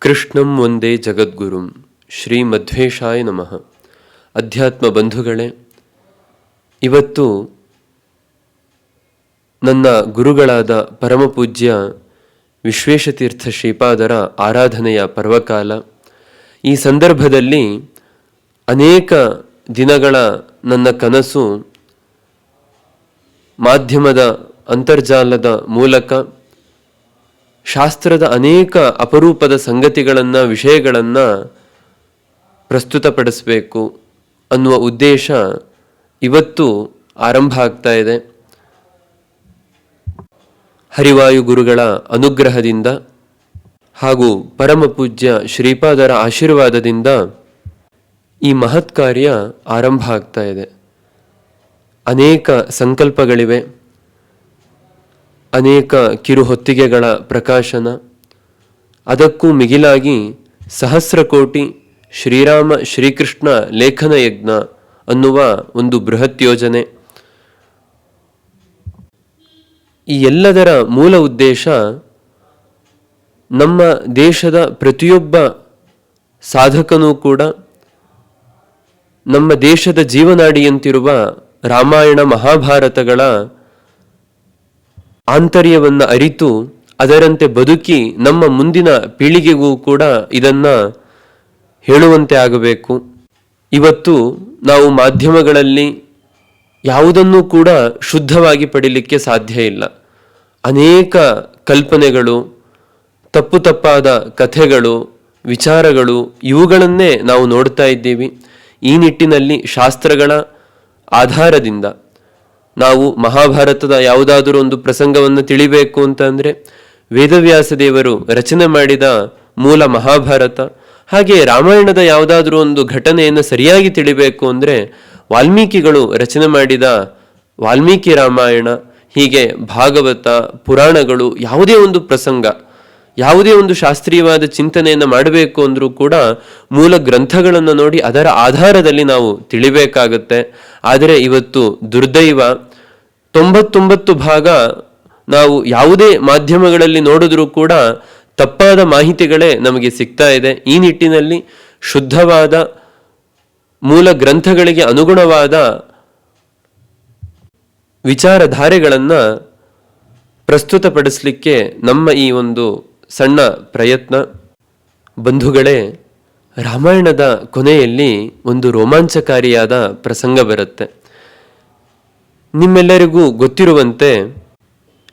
ಕೃಷ್ಣಂ ಒಂದೇ ಜಗದ್ಗುರುಂ. ಶ್ರೀ ಮಧ್ವೇಶಾಯ ನಮಃ. ಅಧ್ಯಾತ್ಮ ಬಂಧುಗಳೇ, ಇವತ್ತು ನನ್ನ ಗುರುಗಳಾದ ಪರಮಪೂಜ್ಯ ವಿಶ್ವೇಶತೀರ್ಥ ಶ್ರೀಪಾದರ ಆರಾಧನೆಯ ಪರ್ವಕಾಲ. ಈ ಸಂದರ್ಭದಲ್ಲಿ ಅನೇಕ ದಿನಗಳ ನನ್ನ ಕನಸು ಮಾಧ್ಯಮದ ಅಂತರ್ಜಾಲದ ಮೂಲಕ ಶಾಸ್ತ್ರದ ಅನೇಕ ಅಪರೂಪದ ಸಂಗತಿಗಳನ್ನು, ವಿಷಯಗಳನ್ನು ಪ್ರಸ್ತುತಪಡಿಸಬೇಕು ಅನ್ನುವ ಉದ್ದೇಶ ಇವತ್ತು ಆರಂಭ ಆಗ್ತಾ ಇದೆ. ಹರಿವಾಯು ಗುರುಗಳ ಅನುಗ್ರಹದಿಂದ ಹಾಗೂ ಪರಮ ಪೂಜ್ಯ ಶ್ರೀಪಾದರ ಆಶೀರ್ವಾದದಿಂದ ಈ ಮಹತ್ ಕಾರ್ಯ ಆರಂಭ ಆಗ್ತಾ ಇದೆ. ಅನೇಕ ಸಂಕಲ್ಪಗಳಿವೆ. ಅನೇಕ ಕಿರುಹೊತ್ತಿಗೆಗಳ ಪ್ರಕಾಶನ. ಅದಕ್ಕೂ ಮಿಗಿಲಾಗಿ ಸಹಸ್ರ ಕೋಟಿ ಶ್ರೀರಾಮ ಶ್ರೀಕೃಷ್ಣ ಲೇಖನ ಯಜ್ಞ ಅನ್ನುವ ಒಂದು ಬೃಹತ್ ಯೋಜನೆ. ಈ ಎಲ್ಲದರ ಮೂಲ ಉದ್ದೇಶ ನಮ್ಮ ದೇಶದ ಪ್ರತಿಯೊಬ್ಬ ಸಾಧಕನೂ ಕೂಡ ನಮ್ಮ ದೇಶದ ಜೀವನಾಡಿಯಂತಿರುವ ರಾಮಾಯಣ ಮಹಾಭಾರತಗಳ ಆಂತರ್ಯವನ್ನು ಅರಿತು ಅದರಂತೆ ಬದುಕಿ ನಮ್ಮ ಮುಂದಿನ ಪೀಳಿಗೆಗೂ ಕೂಡ ಇದನ್ನ ಹೇಳುವಂತೆ ಆಗಬೇಕು. ಇವತ್ತು ನಾವು ಮಾಧ್ಯಮಗಳಲ್ಲಿ ಯಾವುದನ್ನೂ ಕೂಡ ಶುದ್ಧವಾಗಿ ಪಡಿಲಿಕ್ಕೆ ಸಾಧ್ಯ ಇಲ್ಲ. ಅನೇಕ ಕಲ್ಪನೆಗಳು, ತಪ್ಪು ತಪ್ಪಾದ ಕಥೆಗಳು, ವಿಚಾರಗಳು ಇವುಗಳನ್ನೇ ನಾವು ನೋಡ್ತಾ ಇದ್ದೀವಿ. ಈ ನಿಟ್ಟಿನಲ್ಲಿ ಶಾಸ್ತ್ರಗಳ ಆಧಾರದಿಂದ. ನಾವು ಮಹಾಭಾರತದ ಯಾವುದಾದರೂ ಒಂದು ಪ್ರಸಂಗವನ್ನು ತಿಳಿಬೇಕು ಅಂತ ಅಂದರೆ ವೇದವ್ಯಾಸ ದೇವರು ರಚನೆ ಮಾಡಿದ ಮೂಲ ಮಹಾಭಾರತ, ಹಾಗೆ ರಾಮಾಯಣದ ಯಾವುದಾದ್ರೂ ಒಂದು ಘಟನೆಯನ್ನು ಸರಿಯಾಗಿ ತಿಳಿಬೇಕು ಅಂದರೆ ವಾಲ್ಮೀಕಿಗಳು ರಚನೆ ಮಾಡಿದ ವಾಲ್ಮೀಕಿ ರಾಮಾಯಣ, ಹೀಗೆ ಭಾಗವತ, ಪುರಾಣಗಳು, ಯಾವುದೇ ಒಂದು ಪ್ರಸಂಗ, ಯಾವುದೇ ಒಂದು ಶಾಸ್ತ್ರೀಯವಾದ ಚಿಂತನೆಯನ್ನು ಮಾಡಬೇಕು ಅಂದರೂ ಕೂಡ ಮೂಲ ಗ್ರಂಥಗಳನ್ನು ನೋಡಿ ಅದರ ಆಧಾರದಲ್ಲಿ ನಾವು ತಿಳಿಬೇಕಾಗತ್ತೆ. ಆದರೆ ಇವತ್ತು ದುರ್ದೈವ ತೊಂಬತ್ತೊಂಬತ್ತು ಭಾಗ ನಾವು ಯಾವುದೇ ಮಾಧ್ಯಮಗಳಲ್ಲಿ ನೋಡಿದ್ರೂ ಕೂಡ ತಪ್ಪಾದ ಮಾಹಿತಿಗಳೇ ನಮಗೆ ಸಿಗ್ತಾ ಇದೆ. ಈ ನಿಟ್ಟಿನಲ್ಲಿ ಶುದ್ಧವಾದ ಮೂಲ ಗ್ರಂಥಗಳಿಗೆ ಅನುಗುಣವಾದ ವಿಚಾರಧಾರೆಗಳನ್ನು ಪ್ರಸ್ತುತಪಡಿಸಲಿಕ್ಕೆ ನಮ್ಮ ಈ ಒಂದು ಸಣ್ಣ ಪ್ರಯತ್ನ. ಬಂಧುಗಳೇ, ರಾಮಾಯಣದ ಕೊನೆಯಲ್ಲಿ ಒಂದು ರೋಮಾಂಚಕಾರಿಯಾದ ಪ್ರಸಂಗ ಬರುತ್ತೆ. ನಿಮ್ಮೆಲ್ಲರಿಗೂ ಗೊತ್ತಿರುವಂತೆ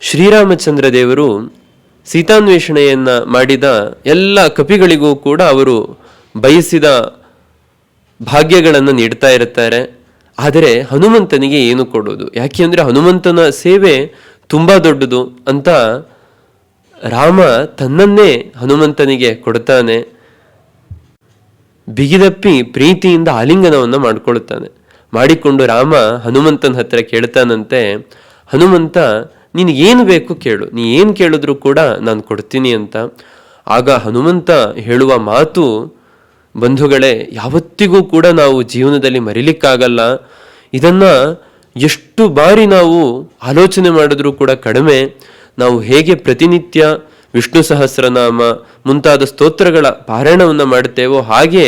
ಶ್ರೀರಾಮಚಂದ್ರ ದೇವರು ಸೀತಾನ್ವೇಷಣೆಯನ್ನ ಮಾಡಿದ ಎಲ್ಲ ಕಪಿಗಳಿಗೂ ಕೂಡ ಅವರು ಬಯಸಿದ ಭಾಗ್ಯಗಳನ್ನು ನೀಡ್ತಾ ಇರುತ್ತಾರೆ. ಆದರೆ ಹನುಮಂತನಿಗೆ ಏನು ಕೊಡೋದು? ಯಾಕೆ ಅಂದರೆ ಹನುಮಂತನ ಸೇವೆ ತುಂಬ ದೊಡ್ಡದು ಅಂತ ರಾಮ ತನ್ನನ್ನೇ ಹನುಮಂತನಿಗೆ ಕೊಡ್ತಾನೆ. ಬಿಗಿದಪ್ಪಿ ಪ್ರೀತಿಯಿಂದ ಆಲಿಂಗನವನ್ನು ಮಾಡಿಕೊಳ್ಳುತ್ತಾನೆ ಮಾಡಿಕೊಂಡು ರಾಮ ಹನುಮಂತನ ಹತ್ರ ಕೇಳ್ತಾನಂತೆ, ಹನುಮಂತ, ನಿನಗೇನು ಬೇಕು ಕೇಳು. ನೀ ಏನು ಕೇಳಿದ್ರು ಕೂಡ ನಾನು ಕೊಡ್ತೀನಿ ಅಂತ. ಆಗ ಹನುಮಂತ ಹೇಳುವ ಮಾತು, ಬಂಧುಗಳೇ, ಯಾವತ್ತಿಗೂ ಕೂಡ ನಾವು ಜೀವನದಲ್ಲಿ ಮರಿಲಿಕ್ಕಾಗಲ್ಲ. ಇದನ್ನ ಎಷ್ಟು ಬಾರಿ ನಾವು ಆಲೋಚನೆ ಮಾಡಿದ್ರೂ ಕೂಡ ಕಡಿಮೆ. ನಾವು ಹೇಗೆ ಪ್ರತಿನಿತ್ಯ ವಿಷ್ಣು ಸಹಸ್ರನಾಮ ಮುಂತಾದ ಸ್ತೋತ್ರಗಳ ಪಾರಾಯಣವನ್ನು ಮಾಡುತ್ತೇವೋ ಹಾಗೆ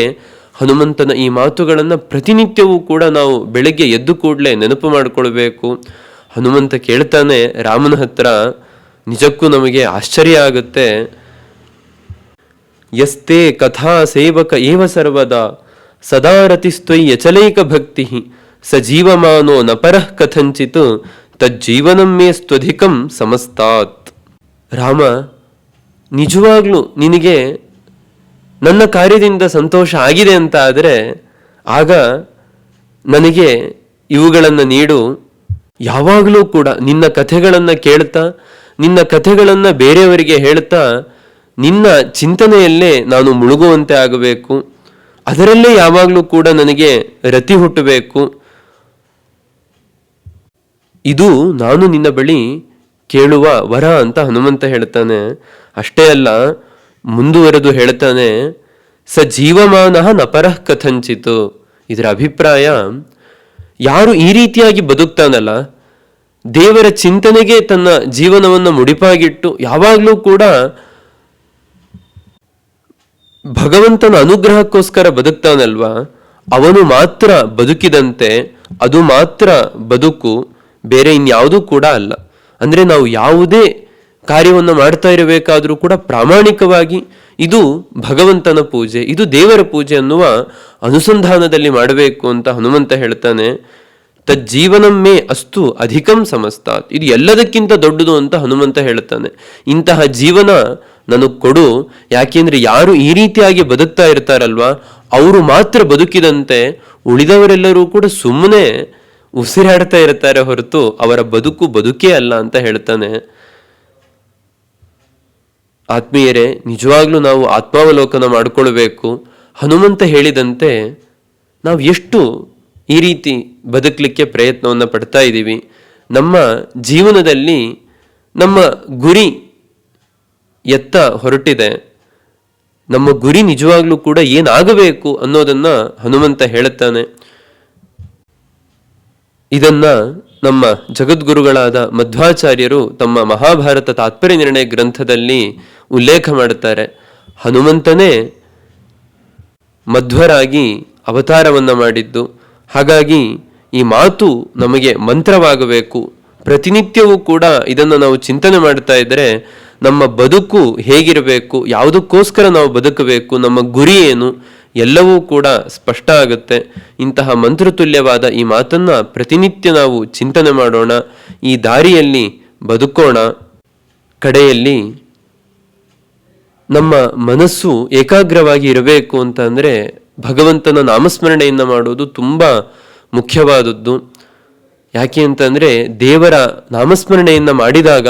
ಹನುಮಂತನ ಈ ಮಾತುಗಳನ್ನು ಪ್ರತಿನಿತ್ಯವೂ ಕೂಡ ನಾವು ಬೆಳಗ್ಗೆ ಎದ್ದು ಕೂಡಲೇ ನೆನಪು ಮಾಡಿಕೊಳ್ಬೇಕು. ಹನುಮಂತ ಕೇಳ್ತಾನೆ, ರಾಮನ ಹತ್ರ ನಿಜಕ್ಕೂ ನಮಗೆ ಆಶ್ಚರ್ಯ ಆಗುತ್ತೆ. ಯಸ್ತೆ ಕಥಾ ಸೇವಕ ಏವ ಸರ್ವದಾ ಸದಾ ರತಿಸ್ತ್ವಯಿ ಯಚಲೈಕ ಭಕ್ತಿ ಸ ಜೀವಮಾನೋ ನಪರಃ ಪರಃ ಕಥಂಚಿತ್, ತಜ್ಜೀವನಂ ಮೇ ಸಮಸ್ತಾತ್. ರಾಮ, ನಿಜವಾಗ್ಲೂ ನಿನಗೆ ನನ್ನ ಕಾರ್ಯದಿಂದ ಸಂತೋಷ ಆಗಿದೆ ಅಂತ ಆದರೆ ಆಗ ನನಗೆ ಇವುಗಳನ್ನು ನೀಡು. ಯಾವಾಗಲೂ ಕೂಡ ನಿನ್ನ ಕಥೆಗಳನ್ನು ಕೇಳ್ತಾ, ನಿನ್ನ ಕಥೆಗಳನ್ನು ಬೇರೆಯವರಿಗೆ ಹೇಳ್ತಾ, ನಿನ್ನ ಚಿಂತನೆಯಲ್ಲೇ ನಾನು ಮುಳುಗುವಂತೆ ಆಗಬೇಕು. ಅದರಲ್ಲೇ ಯಾವಾಗಲೂ ಕೂಡ ನನಗೆ ರತಿ ಹುಟ್ಟಬೇಕು. ಇದು ನಾನು ನಿನ್ನ ಬಳಿ ಕೇಳುವ ವರ ಅಂತ ಹನುಮಂತ ಹೇಳ್ತಾನೆ. ಅಷ್ಟೇ ಅಲ್ಲ ಮುಂದುವರೆದು ಹೇಳ್ತಾನೆ ಸ ಜೀವಮಾನ ನಪರಃ ಕಥಂಚಿತು. ಇದರ ಅಭಿಪ್ರಾಯ, ಯಾರು ಈ ರೀತಿಯಾಗಿ ಬದುಕ್ತಾನಲ್ಲ, ದೇವರ ಚಿಂತನೆಗೆ ತನ್ನ ಜೀವನವನ್ನು ಮುಡಿಪಾಗಿಟ್ಟು ಯಾವಾಗಲೂ ಕೂಡ ಭಗವಂತನ ಅನುಗ್ರಹಕ್ಕೋಸ್ಕರ ಬದುಕ್ತಾನಲ್ವಾ? ಅವನು ಮಾತ್ರ ಬದುಕಿದಂತೆ, ಅದು ಮಾತ್ರ ಬದುಕು, ಬೇರೆ ಇನ್ಯಾವುದೂ ಕೂಡ ಅಲ್ಲ. ಅಂದ್ರೆ ನಾವು ಯಾವುದೇ ಕಾರ್ಯವನ್ನು ಮಾಡ್ತಾ ಇರಬೇಕಾದರೂ ಕೂಡ ಪ್ರಾಮಾಣಿಕವಾಗಿ ಇದು ಭಗವಂತನ ಪೂಜೆ, ಇದು ದೇವರ ಪೂಜೆ ಅನ್ನುವ ಅನುಸಂಧಾನದಲ್ಲಿ ಮಾಡಬೇಕು ಅಂತ ಹನುಮಂತ ಹೇಳ್ತಾನೆ. ತಜ್ಜೀವನಮ್ಮೇ ಅಸ್ತು ಅಧಿಕಂ ಸಮಸ್ತಾತ್. ಇದು ಎಲ್ಲದಕ್ಕಿಂತ ದೊಡ್ಡದು ಅಂತ ಹನುಮಂತ ಹೇಳ್ತಾನೆ. ಇಂತಹ ಜೀವನ ನನಗೆ ಕೊಡು. ಯಾಕೆಂದ್ರೆ ಯಾರು ಈ ರೀತಿಯಾಗಿ ಬದುಕ್ತಾ ಇರ್ತಾರಲ್ವಾ, ಅವರು ಮಾತ್ರ ಬದುಕಿದಂತೆ ಉಳಿದವರೆಲ್ಲರೂ ಕೂಡ ಸುಮ್ಮನೆ ಉಸಿರಾಡ್ತಾ ಇರ್ತಾರೆ ಹೊರತು ಅವರ ಬದುಕು ಬದುಕೇ ಅಲ್ಲ ಅಂತ ಹೇಳ್ತಾನೆ. ಆತ್ಮೀಯರೇ, ನಿಜವಾಗ್ಲೂ ನಾವು ಆತ್ಮಾವಲೋಕನ ಮಾಡಿಕೊಳ್ಬೇಕು ಹನುಮಂತ ಹೇಳಿದಂತೆ ನಾವು ಎಷ್ಟು ಈ ರೀತಿ ಬದುಕಲಿಕ್ಕೆ ಪ್ರಯತ್ನವನ್ನು ಪಡ್ತಾ ಇದ್ದೀವಿ. ನಮ್ಮ ಜೀವನದಲ್ಲಿ ನಮ್ಮ ಗುರಿ ಎತ್ತ ಹೊರಟಿದೆ. ನಮ್ಮ ಗುರಿ ನಿಜವಾಗ್ಲೂ ಕೂಡ ಏನಾಗಬೇಕು ಅನ್ನೋದನ್ನ ಹನುಮಂತ ಹೇಳುತ್ತಾನೆ. ಇದನ್ನ ನಮ್ಮ ಜಗದ್ಗುರುಗಳಾದ ಮಧ್ವಾಚಾರ್ಯರು ತಮ್ಮ ಮಹಾಭಾರತ ತಾತ್ಪರ್ಯ ನಿರ್ಣಯ ಗ್ರಂಥದಲ್ಲಿ ಉಲ್ಲೇಖ ಮಾಡುತ್ತಾರೆ. ಹನುಮಂತನೇ ಮಧ್ವರಾಗಿ ಅವತಾರವನ್ನು ಮಾಡಿದ್ದು. ಹಾಗಾಗಿ ಈ ಮಾತು ನಮಗೆ ಮಂತ್ರವಾಗಬೇಕು. ಪ್ರತಿನಿತ್ಯವೂ ಕೂಡ ಇದನ್ನು ನಾವು ಚಿಂತನೆ ಮಾಡ್ತಾ ಇದ್ದರೆ ನಮ್ಮ ಬದುಕು ಹೇಗಿರಬೇಕು, ಯಾವುದಕ್ಕೋಸ್ಕರ ನಾವು ಬದುಕಬೇಕು, ನಮ್ಮ ಗುರಿ ಏನು, ಎಲ್ಲವೂ ಕೂಡ ಸ್ಪಷ್ಟ ಆಗುತ್ತೆ. ಇಂತಹ ಮಂತ್ರತುಲ್ಯವಾದ ಈ ಮಾತನ್ನ ಪ್ರತಿನಿತ್ಯ ನಾವು ಚಿಂತನೆ ಮಾಡೋಣ. ಈ ದಾರಿಯಲ್ಲಿ ಬದುಕೋಣ. ಕಡೆಯಲ್ಲಿ ನಮ್ಮ ಮನಸ್ಸು ಏಕಾಗ್ರವಾಗಿ ಇರಬೇಕು ಅಂತ ಅಂದರೆ ಭಗವಂತನ ನಾಮಸ್ಮರಣೆಯನ್ನು ಮಾಡುವುದು ತುಂಬ ಮುಖ್ಯವಾದದ್ದು. ಯಾಕೆ ಅಂತಂದರೆ ದೇವರ ನಾಮಸ್ಮರಣೆಯನ್ನು ಮಾಡಿದಾಗ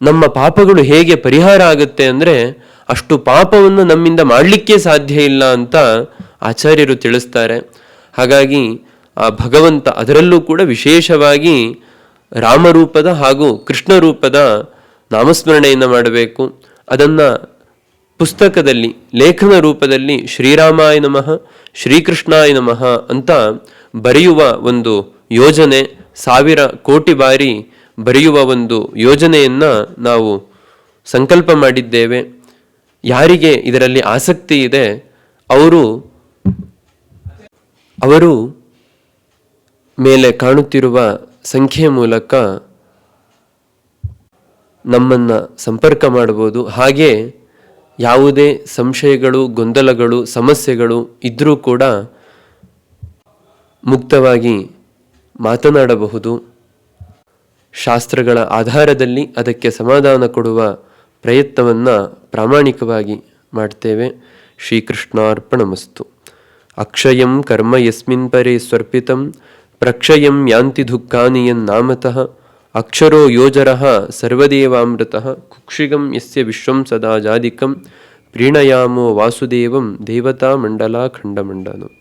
ನಮ್ಮ ಪಾಪಗಳು ಹೇಗೆ ಪರಿಹಾರ ಆಗುತ್ತೆ ಅಂದರೆ ಅಷ್ಟು ಪಾಪವನ್ನು ನಮ್ಮಿಂದ ಮಾಡಲಿಕ್ಕೆ ಸಾಧ್ಯ ಇಲ್ಲ ಅಂತ ಆಚಾರ್ಯರು ತಿಳಿಸ್ತಾರೆ. ಹಾಗಾಗಿ ಆ ಭಗವಂತ ಅದರಲ್ಲೂ ಕೂಡ ವಿಶೇಷವಾಗಿ ರಾಮರೂಪದ ಹಾಗೂ ಕೃಷ್ಣ ರೂಪದ ನಾಮಸ್ಮರಣೆಯನ್ನು ಮಾಡಬೇಕು. ಅದನ್ನು ಪುಸ್ತಕದಲ್ಲಿ, ಲೇಖನ ರೂಪದಲ್ಲಿ ಶ್ರೀರಾಮಾಯ ನಮಃ, ಶ್ರೀಕೃಷ್ಣಾಯ ನಮಃ ಅಂತ ಬರೆಯುವ ಒಂದು ಯೋಜನೆ, ಸಾವಿರ ಕೋಟಿ ಬಾರಿ ಬರೆಯುವ ಒಂದು ಯೋಜನೆಯನ್ನ ನಾವು ಸಂಕಲ್ಪ ಮಾಡಿದ್ದೇವೆ. ಯಾರಿಗೆ ಇದರಲ್ಲಿ ಆಸಕ್ತಿ ಇದೆ? ಅವರು ಅವರು ಮೇಲೆ ಕಾಣುತ್ತಿರುವ ಸಂಖ್ಯೆಯ ಮೂಲಕ ನಮ್ಮನ್ನ ಸಂಪರ್ಕ ಮಾಡಬಹುದು. ಹಾಗೆ ಯಾವುದೇ ಸಂಶಯಗಳು, ಗೊಂದಲಗಳು, ಸಮಸ್ಯೆಗಳು ಇದ್ದರೂ ಕೂಡ ಮುಕ್ತವಾಗಿ ಮಾತನಾಡಬಹುದು. ಶಾಸ್ತ್ರಗಳ ಆಧಾರದಲ್ಲಿ ಅದಕ್ಕೆ ಸಮಾಧಾನ ಕೊಡುವ ಪ್ರಯತ್ನವನ್ನು ಪ್ರಾಮಾಣಿಕವಾಗಿ ಮಾಡ್ತೇವೆ. ಶ್ರೀಕೃಷ್ಣಾರ್ಪಣಮಸ್ತು. ಅಕ್ಷಯಂ ಕರ್ಮ ಯಸ್ಮಿನ್ ಪರೇ ಸ್ವರ್ಪಿತಂ, ಪ್ರಕ್ಷಯಂ ಯಾಂತಿ ದುಃಖಾನಿ அக்ஷரோ யோஜரः सर्वदेवामृतः कुक्षिगं यस्य विश्वं सदा जादिकं प्रीणयामो वासुदेवं देवतामण्डलाखण्डमण्डलम्